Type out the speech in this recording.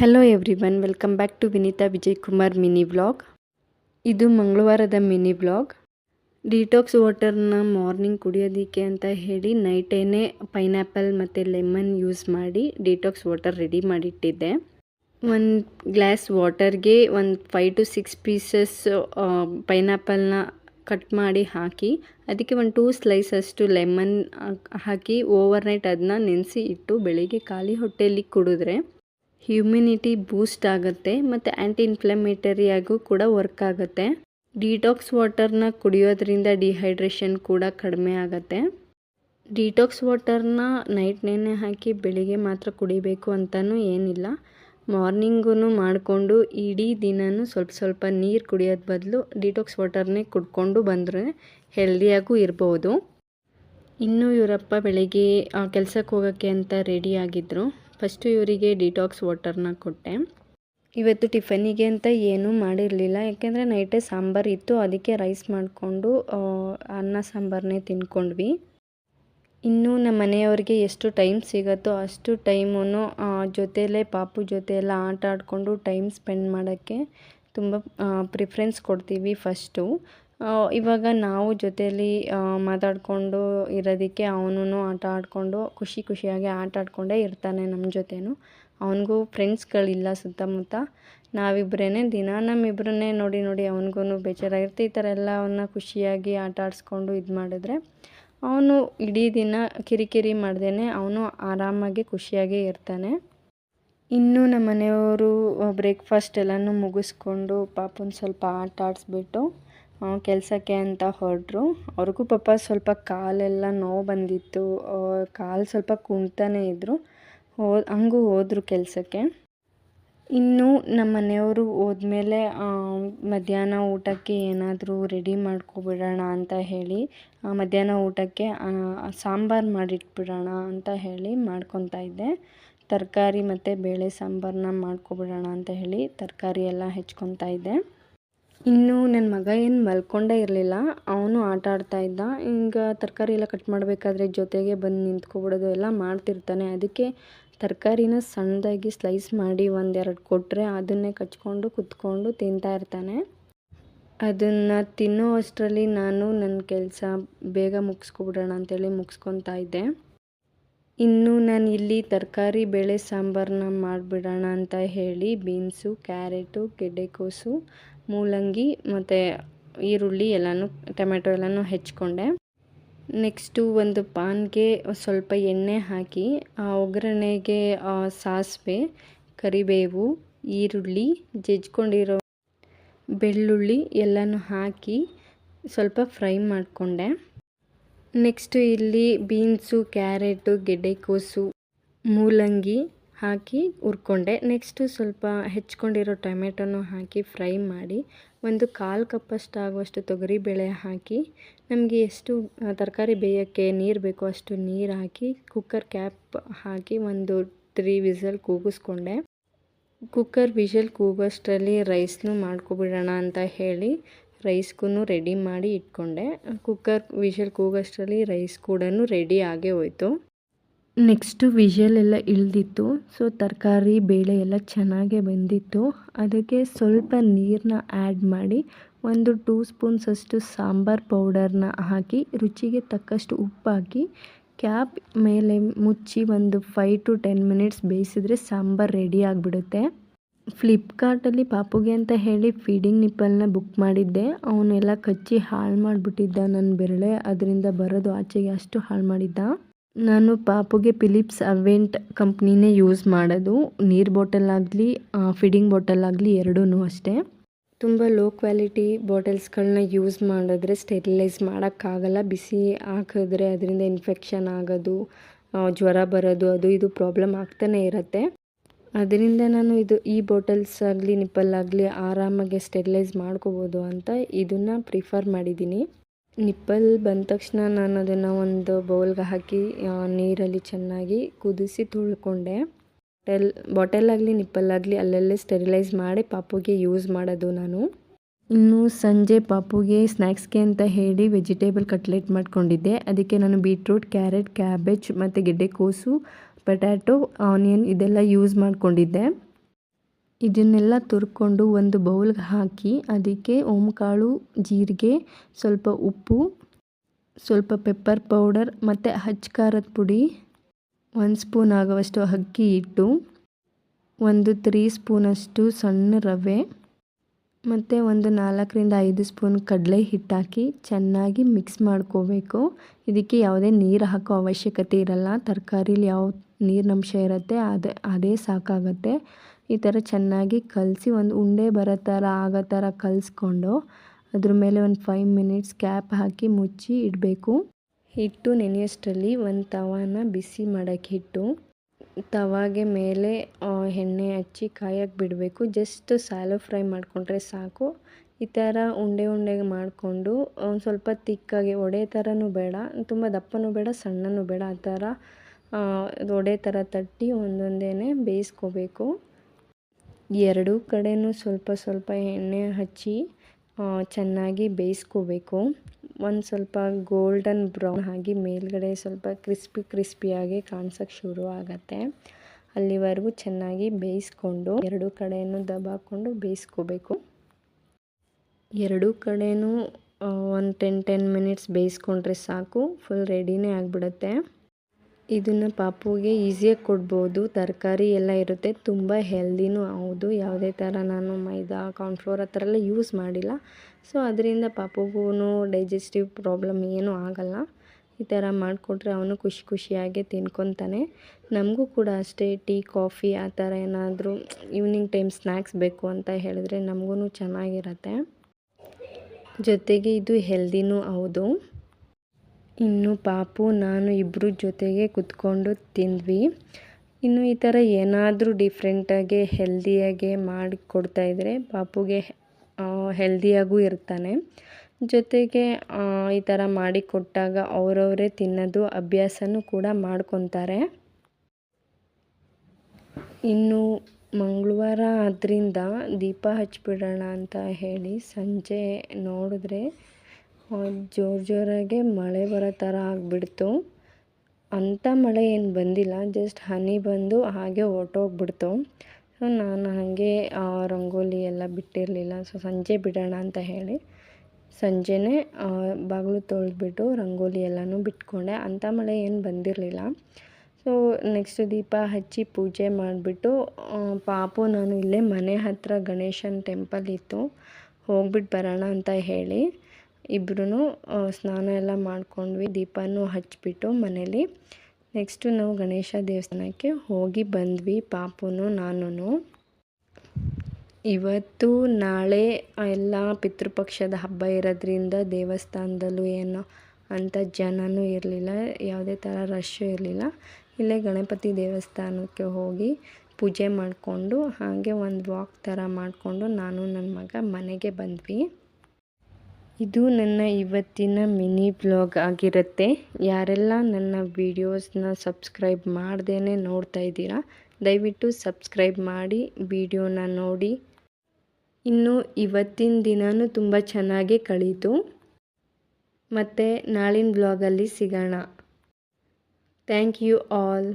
Hello everyone welcome back to Vineeta Vijay Kumar mini vlog ಇದು ಮಂಗಳವಾರದ mini vlog detox ವಾಟರ್ನ morning ಕುಡಿಯೋದಕ್ಕೆ ಅಂತ ಹೇಳಿ ನೈಟೇನೆ ಪೈನಾಪಲ್ ಮತ್ತು ಲೆಮನ್ ಯೂಸ್ ಮಾಡಿ ಡಿಟಾಕ್ಸ್ ವಾಟರ್ ರೆಡಿ ಮಾಡಿಟ್ಟಿದ್ದೆ. ಒಂದು ಗ್ಲಾಸ್ ವಾಟರ್ಗೆ ಒಂದು ಫೈವ್ ಟು ಸಿಕ್ಸ್ ಪೀಸಸ್ ಪೈನಾಪಲ್ನ ಕಟ್ ಮಾಡಿ ಹಾಕಿ, ಅದಕ್ಕೆ ಒಂದು ಟೂ ಸ್ಲೈಸಷ್ಟು ಲೆಮನ್ ಹಾಕಿ ಓವರ್ ನೈಟ್ ಅದನ್ನ ನೆನೆಸಿ ಇಟ್ಟು ಬೆಳಿಗ್ಗೆ ಖಾಲಿ ಹೊಟ್ಟೆಯಲ್ಲಿ ಕುಡಿದ್ರೆ ಹ್ಯುಮಿನಿಟಿ ಬೂಸ್ಟ್ ಆಗುತ್ತೆ ಮತ್ತು ಆ್ಯಂಟಿ ಇನ್ಫ್ಲಮೇಟರಿಯಾಗೂ ಕೂಡ ವರ್ಕ್ ಆಗುತ್ತೆ. ಡಿಟಾಕ್ಸ್ ವಾಟರ್ನ ಕುಡಿಯೋದ್ರಿಂದ ಡಿಹೈಡ್ರೇಷನ್ ಕೂಡ ಕಡಿಮೆ ಆಗುತ್ತೆ. ಡಿಟಾಕ್ಸ್ ವಾಟರ್ನ ನೈಟ್ ನೆನೆ ಹಾಕಿ ಬೆಳಿಗ್ಗೆ ಮಾತ್ರ ಕುಡಿಬೇಕು ಅಂತಲೂ ಏನಿಲ್ಲ. ಮಾರ್ನಿಂಗೂ ಮಾಡಿಕೊಂಡು ಇಡೀ ದಿನವೂ ಸ್ವಲ್ಪ ಸ್ವಲ್ಪ ನೀರು ಕುಡಿಯೋದ ಬದಲು ಡಿಟಾಕ್ಸ್ ವಾಟರ್ನೇ ಕುಡ್ಕೊಂಡು ಬಂದರೆ ಹೆಲ್ದಿಯಾಗೂ ಇರ್ಬೋದು. ಇನ್ನು ಇವರಪ್ಪ ಬೆಳಿಗ್ಗೆ ಕೆಲಸಕ್ಕೆ ಹೋಗೋಕ್ಕೆ ಅಂತ ರೆಡಿ ಆಗಿದ್ದರು ಫಸ್ಟು ಇವರಿಗೆ ಡಿಟಾಕ್ಸ್ ವಾಟರ್ನ ಕೊಟ್ಟೆ. ಇವತ್ತು ಟಿಫನಿಗೆ ಅಂತ ಏನೂ ಮಾಡಿರಲಿಲ್ಲ, ಯಾಕೆಂದರೆ ನೈಟೇ ಸಾಂಬಾರು ಇತ್ತು, ಅದಕ್ಕೆ ರೈಸ್ ಮಾಡಿಕೊಂಡು ಅನ್ನ ಸಾಂಬಾರನ್ನೇ ತಿನ್ಕೊಂಡ್ವಿ ಇನ್ನು ನಮ್ಮ ಮನೆಯವ್ರಿಗೆ ಎಷ್ಟು ಟೈಮ್ ಸಿಗುತ್ತೋ ಅಷ್ಟು ಟೈಮೂ ಜೊತೆಯಲ್ಲೇ ಪಾಪು ಜೊತೆ ಎಲ್ಲ ಆಟ ಆಡಿಕೊಂಡು ಟೈಮ್ ಸ್ಪೆಂಡ್ ಮಾಡೋಕ್ಕೆ ತುಂಬ ಪ್ರಿಫ್ರೆನ್ಸ್ ಕೊಡ್ತೀವಿ ಫಸ್ಟು ಇವಾಗ ನಾವು ಜೊತೆಯಲ್ಲಿ ಮಾತಾಡಿಕೊಂಡು ಇರೋದಕ್ಕೆ ಅವನೂ ಆಟ ಆಡಿಕೊಂಡು ಖುಷಿ ಖುಷಿಯಾಗಿ ಆಟ ಆಡಿಕೊಂಡೇ ಇರ್ತಾನೆ ನಮ್ಮ ಜೊತೆಯೂ ಅವನಿಗೂ ಫ್ರೆಂಡ್ಸ್ಗಳಿಲ್ಲ ಸುತ್ತಮುತ್ತ. ನಾವಿಬ್ಬರೇ ದಿನ ನಮ್ಮಿಬ್ಬರನ್ನೇ ನೋಡಿ ನೋಡಿ ಅವನಿಗೂ ಬೇಜಾರಾಗಿರುತ್ತೆ. ಈ ಥರ ಎಲ್ಲ ಅವನ್ನ ಖುಷಿಯಾಗಿ ಆಟ ಆಡಿಸ್ಕೊಂಡು ಇದು ಮಾಡಿದ್ರೆ ಅವನು ಇಡೀ ದಿನ ಕಿರಿಕಿರಿ ಮಾಡ್ದೇ ಅವನು ಆರಾಮಾಗಿ ಖುಷಿಯಾಗೇ ಇರ್ತಾನೆ. ಇನ್ನು ನಮ್ಮ ಮನೆಯವರು ಬ್ರೇಕ್ಫಾಸ್ಟ್ ಎಲ್ಲನೂ ಮುಗಿಸ್ಕೊಂಡು ಪಾಪನ ಸ್ವಲ್ಪ ಆಟ ಆಡಿಸ್ಬಿಟ್ಟು ಕೆಲಸಕ್ಕೆ ಅಂತ ಹೊರಟ್ರು. ಅವ್ರಿಗೂ ಪಾಪ ಸ್ವಲ್ಪ ಕಾಲೆಲ್ಲ ನೋವು ಬಂದಿತ್ತು. ಕಾಲು ಸ್ವಲ್ಪ ಕುಣ್ತಾನೆ ಇದ್ದರು ಹೋ, ಹಂಗೂ ಹೋದರು ಕೆಲಸಕ್ಕೆ. ಇನ್ನು ನಮ್ಮ ಮನೆಯವರು ಹೋದ್ಮೇಲೆ ಮಧ್ಯಾಹ್ನ ಊಟಕ್ಕೆ ಏನಾದರೂ ರೆಡಿ ಮಾಡ್ಕೊಬಿಡೋಣ ಅಂತ ಹೇಳಿ ಮಧ್ಯಾಹ್ನ ಊಟಕ್ಕೆ ಸಾಂಬಾರು ಮಾಡಿಟ್ಬಿಡೋಣ ಅಂತ ಹೇಳಿ ಮಾಡ್ಕೊತಾ ಇದ್ದೆ. ತರಕಾರಿ ಮತ್ತು ಬೇಳೆ ಸಾಂಬಾರನ್ನ ಮಾಡ್ಕೊಬಿಡೋಣ ಅಂತ ಹೇಳಿ ತರಕಾರಿ ಎಲ್ಲ ಹೆಚ್ಕೊತಾ ಇದ್ದೆ. ಇನ್ನು ನನ್ನ ಮಗ ಏನು ಮಲ್ಕೊಂಡೇ ಇರಲಿಲ್ಲ, ಅವನು ಆಟ ಆಡ್ತಾ ಇದ್ದ. ಈಗ ತರಕಾರಿ ಎಲ್ಲ ಕಟ್ ಮಾಡಬೇಕಾದ್ರೆ ಜೊತೆಗೆ ಬಂದು ನಿಂತ್ಕೊಬಿಡೋದು ಎಲ್ಲ ಮಾಡ್ತಿರ್ತಾನೆ. ಅದಕ್ಕೆ ತರಕಾರಿನ ಸಣ್ಣದಾಗಿ ಸ್ಲೈಸ್ ಮಾಡಿ ಒಂದೆರಡು ಕೊಟ್ಟರೆ ಅದನ್ನೇ ಕಚ್ಕೊಂಡು ಕುತ್ಕೊಂಡು ತಿಂತಾ ಇರ್ತಾನೆ. ಅದನ್ನು ತಿನ್ನೋ ಅಷ್ಟರಲ್ಲಿ ನಾನು ನನ್ನ ಕೆಲಸ ಬೇಗ ಮುಗಿಸ್ಕೊಬಿಡೋಣ ಅಂತೇಳಿ ಮುಗಿಸ್ಕೊತಾ ಇದ್ದೆ. ಇನ್ನು ನಾನು ಇಲ್ಲಿ ತರಕಾರಿ ಬೇಳೆ ಸಾಂಬಾರನ್ನ ಮಾಡಿಬಿಡೋಣ ಅಂತ ಹೇಳಿ ಬೀನ್ಸು, ಕ್ಯಾರೆಟು ಗೆಡ್ಡೆಕೋಸು ಮೂಲಂಗಿ ಮತ್ತು ಈರುಳ್ಳಿ ಎಲ್ಲನೂ ಟೊಮೆಟೊ ಎಲ್ಲನೂ ಹೆಚ್ಕೊಂಡೆ. ನೆಕ್ಸ್ಟು ಒಂದು ಪಾನ್ಗೆ ಸ್ವಲ್ಪ ಎಣ್ಣೆ ಹಾಕಿ, ಆ ಒಗ್ಗರಣೆಗೆ ಸಾಸಿವೆ, ಕರಿಬೇವು, ಈರುಳ್ಳಿ, ಜಜ್ಕೊಂಡಿರೋ ಬೆಳ್ಳುಳ್ಳಿ ಎಲ್ಲನೂ ಹಾಕಿ ಸ್ವಲ್ಪ ಫ್ರೈ ಮಾಡಿಕೊಂಡೆ. ನೆಕ್ಸ್ಟು ಇಲ್ಲಿ ಬೀನ್ಸು, ಕ್ಯಾರೆಟು, ಗೆಡ್ಡೆಕೋಸು, ಮೂಲಂಗಿ ಹಾಕಿ ಹುರ್ಕೊಂಡೆ. ನೆಕ್ಸ್ಟು ಸ್ವಲ್ಪ ಹೆಚ್ಕೊಂಡಿರೋ ಟೊಮೆಟೊನೂ ಹಾಕಿ ಫ್ರೈ ಮಾಡಿ ಒಂದು ಕಾಲು ಕಪ್ಪಷ್ಟು ಆಗುವಷ್ಟು ತೊಗರಿಬೇಳೆ ಹಾಕಿ ನಮಗೆ ಎಷ್ಟು ತರಕಾರಿ ಬೇಯೋಕ್ಕೆ ನೀರು ಬೇಕೋ ಅಷ್ಟು ನೀರು ಹಾಕಿ ಕುಕ್ಕರ್ ಕ್ಯಾಪ್ ಹಾಕಿ ಒಂದು ತ್ರೀ ವಿಸಲ್ ಕೂಗಿಸ್ಕೊಂಡೆ. ಕುಕ್ಕರ್ ವಿಷಲ್ ಕೂಗೋಷ್ಟರಲ್ಲಿ ರೈಸ್ನೂ ಮಾಡ್ಕೊಬಿಡೋಣ ಅಂತ ಹೇಳಿ ರೈಸ್ಗೂ ರೆಡಿ ಮಾಡಿ ಇಟ್ಕೊಂಡೆ. ಕುಕ್ಕರ್ ವಿಷಲ್ ಕೂಗೋಷ್ಟರಲ್ಲಿ ರೈಸ್ ಕೂಡ ರೆಡಿ ಆಗೇ ಹೋಯಿತು. ನೆಕ್ಸ್ಟು ವಿಷಲ್ ಎಲ್ಲ ಇಳ್ದಿತ್ತು. ಸೊ, ತರಕಾರಿ, ಬೇಳೆ ಎಲ್ಲ ಚೆನ್ನಾಗೇ ಬಂದಿತ್ತು. ಅದಕ್ಕೆ ಸ್ವಲ್ಪ ನೀರನ್ನ ಆ್ಯಡ್ ಮಾಡಿ ಒಂದು ಟೂ ಸ್ಪೂನ್ಸ್ ಅಷ್ಟು ಸಾಂಬಾರು ಪೌಡರ್ನ ಹಾಕಿ, ರುಚಿಗೆ ತಕ್ಕಷ್ಟು ಉಪ್ಪಾಕಿ ಕ್ಯಾಪ್ ಮೇಲೆ ಮುಚ್ಚಿ ಒಂದು ಫೈ ಟು ಟೆನ್ ಮಿನಿಟ್ಸ್ ಬೇಯಿಸಿದ್ರೆ ಸಾಂಬಾರು ರೆಡಿ ಆಗಿಬಿಡುತ್ತೆ. ಫ್ಲಿಪ್ಕಾರ್ಟಲ್ಲಿ ಪಾಪುಗೆ ಅಂತ ಹೇಳಿ ಫೀಡಿಂಗ್ ನಿಪ್ಪಲ್ನ ಬುಕ್ ಮಾಡಿದ್ದೆ. ಅವನ್ನೆಲ್ಲ ಕಚ್ಚಿ ಹಾಳು ಮಾಡಿಬಿಟ್ಟಿದ್ದ ನನ್ನ ಬೆರಳೆ. ಅದರಿಂದ ಬರೋದು ಆಚೆಗೆ ಅಷ್ಟು ಹಾಳು ಮಾಡಿದ್ದ. ನಾನು ಪಾಪುಗೆ ಫಿಲಿಪ್ಸ್ ಅವೆಂಟ್ ಕಂಪ್ನಿನೇ ಯೂಸ್ ಮಾಡೋದು. ನೀರು ಬಾಟಲ್ ಆಗಲಿ ಫೀಡಿಂಗ್ ಬಾಟಲ್ ಆಗಲಿ ಎರಡೂ ಅಷ್ಟೇ. ತುಂಬ ಲೋ ಕ್ವಾಲಿಟಿ ಬಾಟಲ್ಸ್ಗಳನ್ನ ಯೂಸ್ ಮಾಡಿದ್ರೆ ಸ್ಟೆರಿಲೈಸ್ ಮಾಡೋಕ್ಕಾಗಲ್ಲ. ಬಿಸಿ ಹಾಕಿದ್ರೆ ಅದರಿಂದ ಇನ್ಫೆಕ್ಷನ್ ಆಗೋದು ಜ್ವರ ಬರೋದು, ಅದು ಇದು ಪ್ರಾಬ್ಲಮ್ ಆಗ್ತಾನೆ ಇರುತ್ತೆ. ಅದರಿಂದ ನಾನು ಇದು ಈ ಬಾಟಲ್ಸ್ ಆಗಲಿ ನಿಪ್ಪಲ್ಲಾಗಲಿ ಆರಾಮಾಗಿ ಸ್ಟೆರಿಲೈಸ್ ಮಾಡ್ಕೋಬೋದು ಅಂತ ಇದನ್ನು ಪ್ರಿಫರ್ ಮಾಡಿದ್ದೀನಿ. ನಿಪ್ಪಲ್ ಬಂದ ತಕ್ಷಣ ನಾನು ಅದನ್ನು ಒಂದು ಬೌಲ್ಗೆ ಹಾಕಿ ನೀರಲ್ಲಿ ಚೆನ್ನಾಗಿ ಕುದಿಸಿ ತುಳ್ಕೊಂಡೆ. ಟೆಲ್ ಬಾಟಲಾಗಲಿ ನಿಪ್ಪಲ್ಲಾಗಲಿ ಅಲ್ಲಲ್ಲೇ ಸ್ಟೆರಿಲೈಸ್ ಮಾಡಿ ಪಾಪುಗೆ ಯೂಸ್ ಮಾಡೋದು ನಾನು. ಇನ್ನು ಸಂಜೆ ಪಾಪುಗೆ ಸ್ನ್ಯಾಕ್ಸ್ಗೆ ಅಂತ ಹೇಳಿ ವೆಜಿಟೇಬಲ್ ಕಟ್ಲೆಟ್ ಮಾಡ್ಕೊಂಡಿದ್ದೆ. ಅದಕ್ಕೆ ನಾನು ಬೀಟ್ರೂಟ್, ಕ್ಯಾರೆಟ್, ಕ್ಯಾಬೇಜ್ ಮತ್ತು ಗೆಡ್ಡೆಕೋಸು ಪೊಟ್ಯಾಟೊ, ಆನಿಯನ್ ಇದೆಲ್ಲ ಯೂಸ್ ಮಾಡಿಕೊಂಡಿದ್ದೆ. ಇದನ್ನೆಲ್ಲ ತುರ್ಕೊಂಡು ಒಂದು ಬೌಲ್ಗೆ ಹಾಕಿ ಅದಕ್ಕೆ ಓಂಕಾಳು, ಜೀರಿಗೆ, ಸ್ವಲ್ಪ ಉಪ್ಪು, ಸ್ವಲ್ಪ ಪೆಪ್ಪರ್ ಪೌಡರ್ ಮತ್ತು ಹಚ್ಚಕಾರದ ಪುಡಿ, ಒಂದು ಸ್ಪೂನ್ ಆಗುವಷ್ಟು ಅಕ್ಕಿ ಹಿಟ್ಟು, ಒಂದು ತ್ರೀ ಸ್ಪೂನಷ್ಟು ಸಣ್ಣ ರವೆ ಮತ್ತು ಒಂದು ನಾಲ್ಕರಿಂದ ಐದು ಸ್ಪೂನ್ ಕಡಲೆ ಹಿಟ್ಟು ಹಾಕಿ ಚೆನ್ನಾಗಿ ಮಿಕ್ಸ್ ಮಾಡ್ಕೋಬೇಕು. ಇದಕ್ಕೆ ಯಾವುದೇ ನೀರು ಹಾಕೋ ಅವಶ್ಯಕತೆ ಇರಲ್ಲ, ತರಕಾರಿಲಿ ಯಾವ ನೀರಿನಂಶ ಇರುತ್ತೆ, ಅದೇ ಅದೇ ಸಾಕಾಗುತ್ತೆ. ಈ ಥರ ಚೆನ್ನಾಗಿ ಕಲಸಿ ಒಂದು ಉಂಡೆ ಬರೋ ಥರ ಆಗೋ ಥರ ಕಲಿಸ್ಕೊಂಡು ಅದ್ರ ಮೇಲೆ ಒಂದು ಫೈವ್ ಮಿನಿಟ್ಸ್ ಕ್ಯಾಪ್ ಹಾಕಿ ಮುಚ್ಚಿ ಇಡಬೇಕು. ಹಿಟ್ಟು ನೆನೆಯೋಷ್ಟರಲ್ಲಿ ಒಂದು ತವಾನ ಬಿಸಿ ಮಾಡೋಕ್ಕೆ ಹಿಟ್ಟು, ತವಾಗೆ ಮೇಲೆ ಎಣ್ಣೆ ಹಚ್ಚಿ ಕಾಯಕ್ಕೆ ಬಿಡಬೇಕು. ಜಸ್ಟ್ ಸ್ಯಾಲೋ ಫ್ರೈ ಮಾಡಿಕೊಂಡ್ರೆ ಸಾಕು. ಈ ಥರ ಉಂಡೆ ಉಂಡೆಗೆ ಮಾಡಿಕೊಂಡು, ಒಂದು ಸ್ವಲ್ಪ ತಿಕ್ಕಾಗಿ ಒಡೆ ಥರನೂ ಬೇಡ, ತುಂಬ ದಪ್ಪನೂ ಬೇಡ, ಸಣ್ಣನೂ ಬೇಡ, ಆ ಥರ ಒಡೆ ಥರ ತಟ್ಟಿ ಒಂದೊಂದೇ ಬೇಯಿಸ್ಕೋಬೇಕು. ಎರಡೂ ಕಡೆಯೂ ಸ್ವಲ್ಪ ಸ್ವಲ್ಪ ಎಣ್ಣೆ ಹಚ್ಚಿ ಚೆನ್ನಾಗಿ ಬೇಯಿಸ್ಕೋಬೇಕು. ಒಂದು ಸ್ವಲ್ಪ ಗೋಲ್ಡನ್ ಬ್ರೌನ್ ಆಗಿ ಮೇಲ್ಗಡೆ ಸ್ವಲ್ಪ ಕ್ರಿಸ್ಪಿ ಕ್ರಿಸ್ಪಿಯಾಗಿ ಕಾಣ್ಸೋಕ್ಕೆ ಶುರು ಆಗುತ್ತೆ. ಅಲ್ಲಿವರೆಗೂ ಚೆನ್ನಾಗಿ ಬೇಯಿಸ್ಕೊಂಡು ಎರಡೂ ಕಡೆಯೂ ದಬಾಕೊಂಡು ಬೇಯಿಸ್ಕೋಬೇಕು. ಎರಡೂ ಕಡೆಯೂ ಒಂದು ಟೆನ್ ಟೆನ್ ಮಿನಿಟ್ಸ್ ಬೇಯಿಸ್ಕೊಂಡ್ರೆ ಸಾಕು. ಫುಲ್ ರೆಡಿನೇ ಆಗಿಬಿಡುತ್ತೆ. ಇದನ್ನು ಪಾಪುಗೆ ಈಸಿಯಾಗಿ ಕೊಡ್ಬೋದು. ತರಕಾರಿ ಎಲ್ಲ ಇರುತ್ತೆ. ತುಂಬ ಹೆಲ್ದಿನೂ ಹೌದು. ಯಾವುದೇ ಥರ ನಾನು ಮೈದಾ ಕಾರ್ನ್ಫ್ಲೋರ್ ಆ ಥರ ಎಲ್ಲ ಯೂಸ್ ಮಾಡಿಲ್ಲ. ಸೊ ಅದರಿಂದ ಪಾಪುಗೂ ಡೈಜೆಸ್ಟಿವ್ ಪ್ರಾಬ್ಲಮ್ ಏನೂ ಆಗಲ್ಲ. ಈ ಥರ ಮಾಡಿಕೊಟ್ರೆ ಅವನು ಖುಷಿ ಖುಷಿಯಾಗಿ ತಿನ್ಕೊತಾನೆ. ನಮಗೂ ಕೂಡ ಅಷ್ಟೇ ಟೀ, ಕಾಫಿ ಆ ಥರ ಏನಾದರೂ ಈವ್ನಿಂಗ್ ಟೈಮ್ ಸ್ನ್ಯಾಕ್ಸ್ ಬೇಕು ಅಂತ ಹೇಳಿದ್ರೆ ನಮಗೂ ಚೆನ್ನಾಗಿರತ್ತೆ. ಜೊತೆಗೆ ಇದು ಹೆಲ್ದಿನೂ ಹೌದು. ಇನ್ನು ಪಾಪು, ನಾನು ಇಬ್ಬರು ಜೊತೆಗೆ ಕುತ್ಕೊಂಡು ತಿಂದ್ವಿ. ಇನ್ನು ಈ ಥರ ಏನಾದರೂ ಡಿಫ್ರೆಂಟಾಗಿ ಹೆಲ್ದಿಯಾಗೆ ಮಾಡಿ ಕೊಡ್ತಾಯಿದ್ರೆ ಪಾಪುಗೆ ಹೆಲ್ದಿಯಾಗೂ ಇರ್ತಾನೆ. ಜೊತೆಗೆ ಈ ಥರ ಮಾಡಿಕೊಟ್ಟಾಗ ಅವರವರೇ ತಿನ್ನೋದು, ಅಭ್ಯಾಸನೂ ಕೂಡ ಮಾಡ್ಕೊತಾರೆ. ಇನ್ನು ಮಂಗಳವಾರ ಆದ್ದರಿಂದ ದೀಪ ಹಚ್ಚಿಬಿಡೋಣ ಅಂತ ಹೇಳಿ ಸಂಜೆ ನೋಡಿದ್ರೆ ಜೋರು ಜೋರಾಗೆ ಮಳೆ ಬರೋ ಥರ ಆಗಿಬಿಡ್ತು. ಅಂಥ ಮಳೆ ಏನು ಬಂದಿಲ್ಲ ಜಸ್ಟ್ ಹನಿ ಬಂದು ಹಾಗೆ ಹೊರ್ಟೋಗ್ಬಿಡ್ತು. ಸೊ ನಾನು ಹಾಗೆ ರಂಗೋಲಿ ಎಲ್ಲ ಬಿಟ್ಟಿರಲಿಲ್ಲ. ಸೊ ಸಂಜೆ ಬಿಡೋಣ ಅಂತ ಹೇಳಿ ಸಂಜೆನೇ ಬಾಗಿಲು ತೊಳೆದ್ಬಿಟ್ಟು ರಂಗೋಲಿ ಎಲ್ಲನೂ ಬಿಟ್ಕೊಂಡೆ. ಅಂಥ ಮಳೆ ಏನು ಬಂದಿರಲಿಲ್ಲ. ಸೊ ನೆಕ್ಸ್ಟ್ ದೀಪ ಹಚ್ಚಿ ಪೂಜೆ ಮಾಡಿಬಿಟ್ಟು ಪಾಪು ನಾನು ಇಲ್ಲೇ ಮನೆ ಹತ್ತಿರ ಗಣೇಶನ ಟೆಂಪಲ್ ಇತ್ತು. ಹೋಗ್ಬಿಟ್ಟು ಬರೋಣ ಅಂತ ಹೇಳಿ. ಇಬ್ಬರೂ ಸ್ನಾನ ಎಲ್ಲ ಮಾಡ್ಕೊಂಡ್ವಿ, ದೀಪನೂ ಹಚ್ಚಿಬಿಟ್ಟು ಮನೇಲಿ. ನೆಕ್ಸ್ಟು ನಾವು ಗಣೇಶ ದೇವಸ್ಥಾನಕ್ಕೆ ಹೋಗಿ ಬಂದ್ವಿ, ಪಾಪುನು ನಾನು ಇವತ್ತು ನಾಳೆ ಎಲ್ಲ ಪಿತೃಪಕ್ಷದ ಹಬ್ಬ ಇರೋದ್ರಿಂದ ದೇವಸ್ಥಾನದಲ್ಲೂ ಏನೋ ಅಂಥ ಜನನೂ ಇರಲಿಲ್ಲ, ಯಾವುದೇ ಥರ ರಶ್ಶು ಇರಲಿಲ್ಲ. ಇಲ್ಲೇ ಗಣಪತಿ ದೇವಸ್ಥಾನಕ್ಕೆ ಹೋಗಿ ಪೂಜೆ ಮಾಡಿಕೊಂಡು, ಹಾಗೆ ಒಂದು ವಾಕ್ ಥರ ಮಾಡಿಕೊಂಡು ನಾನು ನನ್ನ ಮಗ ಮನೆಗೆ ಬಂದ್ವಿ. ಇದು ನನ್ನ ಇವತ್ತಿನ ಮಿನಿ ಬ್ಲಾಗ್ ಆಗಿರುತ್ತೆ. ಯಾರೆಲ್ಲ ನನ್ನ ವೀಡಿಯೋಸ್ನ ಸಬ್ಸ್ಕ್ರೈಬ್ ಮಾಡ್ದೇ ನೋಡ್ತಾ ಇದ್ದೀರಾ, ದಯವಿಟ್ಟು ಸಬ್ಸ್ಕ್ರೈಬ್ ಮಾಡಿ ವಿಡಿಯೋನ ನೋಡಿ. ಇನ್ನು ಇವತ್ತಿನ ದಿನವೂ ತುಂಬ ಚೆನ್ನಾಗಿ ಕಳೀತು. ಮತ್ತು ನಾಳಿನ ಬ್ಲಾಗಲ್ಲಿ ಸಿಗೋಣ. Thank you all.